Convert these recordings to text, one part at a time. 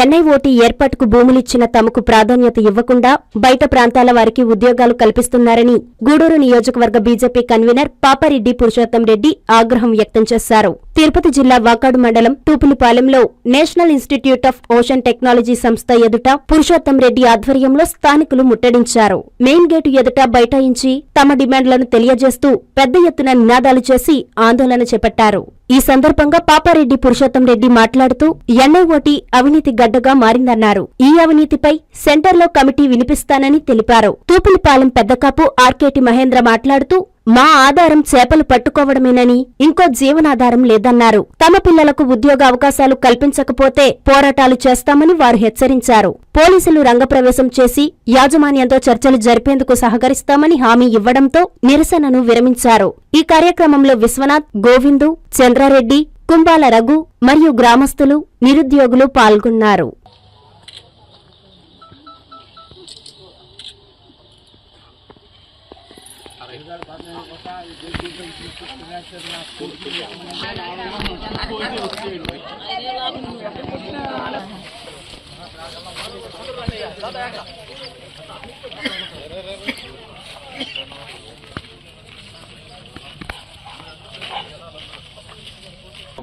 ఎన్ఐఓటీ ఏర్పాటుకు భూములిచ్చిన తమకు ప్రాధాన్యత ఇవ్వకుండా బయట ప్రాంతాల వారికి ఉద్యోగాలు కల్పిస్తున్నారని గూడూరు నియోజకవర్గ బీజేపీ కన్వీనర్ పాపారెడ్డి పురుషోత్తం రెడ్డి ఆగ్రహం వ్యక్తం చేశారు. తిరుపతి జిల్లా వాకాడు మండలం తూపులపాలెంలో national institute of ocean technology సంస్థ ఎదుట పురుషోత్తం రెడ్డి ఆధ్వర్యంలో స్థానికులు ముట్టడించారు. మెయిన్ గేటు ఎదుట బైఠాయించి తమ డిమాండ్లను తెలియజేస్తూ పెద్ద ఎత్తున నినాదాలు చేసి ఆందోళన చేపట్టారు. ఈ సందర్భంగా పాపారెడ్డి పురుషోత్తం రెడ్డి మాట్లాడుతూ ఎన్ఐఓటీ అవినీతి గడ్డగా మారిందన్నారు. ఈ అవినీతిపై సెంటర్లో కమిటీ వినిపిస్తానని తెలిపారు. తూపులపాలెం పెద్దకాపు ఆర్కేటి మహేంద్ర మాట్లాడుతూ మా ఆధారం చేపలు పట్టుకోవడమేనని ఇంకో జీవనాధారం లేదన్నారు. తమ పిల్లలకు ఉద్యోగ అవకాశాలు కల్పించకపోతే పోరాటాలు చేస్తామని వారు హెచ్చరించారు. పోలీసులు రంగప్రవేశం చేసి యాజమాన్యంతో చర్చలు జరిపేందుకు సహకరిస్తామని హామీ ఇవ్వడంతో నిరసనను విరమించారు. ఈ కార్యక్రమంలో విశ్వనాథ్ గోవిందు చంద్రారెడ్డి కుంబాల రఘు మరియు గ్రామస్తులు నిరుద్యోగులు పాల్గొన్నారు.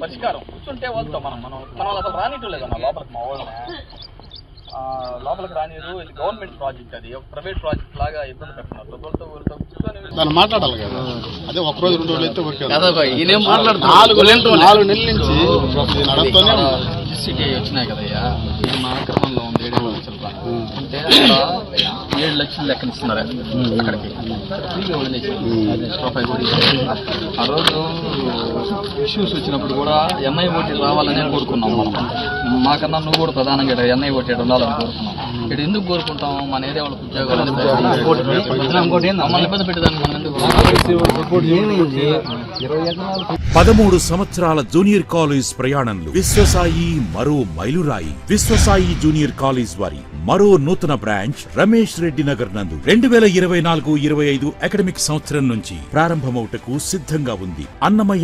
పరిష్కారం. కూర్చుంటే వాళ్ళతో మనం మనం మన వాళ్ళు అసలు రానిట్లేదు అన్న లోపలికి మా వాళ్ళని లోపలికి రానిరు ఇది గవర్నమెంట్ ప్రాజెక్ట్ అది ప్రైవేట్ ప్రాజెక్ట్ లాగా ఇబ్బంది పెడుతున్నారు. వాళ్ళతో కూర్చొని దాన్ని మాట్లాడాలి కదా అదే ఒక రోజు రెండు రోజులు అయితే ఓకే? నాలుగు నెలలు. నాలుగు నెలల నుంచి ఇది నడుస్తూనే ఉంది. సిటీ వచ్చినాయి కదయ్యా ఇది మా ఆక్రమణలో ఉంది ఏడు లక్షల. అంటే ఏడు లక్షలు లెక్కన ఇస్తున్నారు అక్కడికి. ఆ రోజు ఇష్యూస్ వచ్చినప్పుడు కూడా ఎన్ఐ ఓటీ రావాలనే కోరుకున్నాం మనం. మాకన్నా నువ్వు కూడా ప్రధానంగా ఇక్కడ ఎన్ఐ ఓటీ ఉండాలని కోరుకున్నాం. ఇక్కడ ఎందుకు కోరుకుంటాం? మన ఏరియా వాళ్ళకి ఉద్యోగాలు మమ్మల్ని ఇబ్బంది పెట్టేదానికి మనం ఎందుకు పదమూడు సంవత్సరాల జూనియర్ కాలేజ్ ప్రయాణంలో విశ్వసాయి మరో మైలురాయి. విశ్వసాయి జూనియర్ కాలేజ్ వారి మరో నూతన బ్రాంచ్ రమేష్ రెడ్డి నగర్ నందు రెండు వేల ఇరవై నాలుగు ఇరవై ఐదు అకాడమిక్ సంవత్సరం నుంచి ప్రారంభమవుటకు సిద్ధంగా ఉంది. అన్నమయ్య